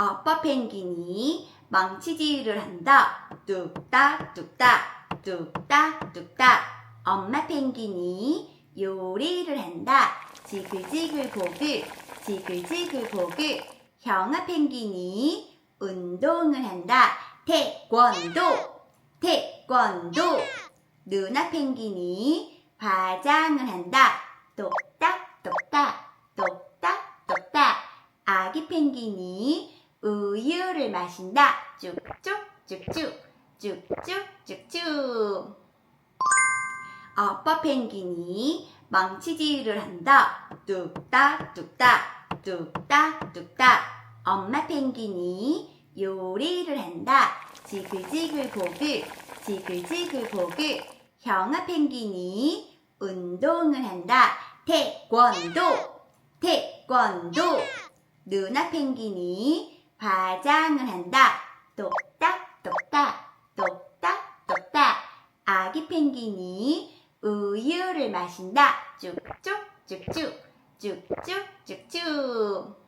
아빠 펭귄이 망치질을 한다. 뚝딱 뚝딱 뚝딱 뚝딱. 엄마 펭귄이 요리를 한다. 지글지글 보글 지글지글 보글. 형아 펭귄이 운동을 한다. 태권도 태권도. 누나 펭귄이 화장을 한다. 똑딱 똑딱 똑딱 똑딱. 아기 펭귄이 우유를 마신다. 쭉쭉 쭉쭉 쭉쭉 쭉쭉. 아빠 펭귄이 망치질을 한다. 뚝딱 뚝딱 뚝딱 뚝딱. 엄마 펭귄이 요리를 한다. 지글지글 보글 지글지글 보글. 형아 펭귄이 운동을 한다. 태권도 태권도. 누나 펭귄이 화장을 한다. 똑딱 똑딱 똑딱 똑딱. 아기 펭귄이 우유를 마신다. 쭉쭉 쭉쭉 쭉쭉 쭉쭉.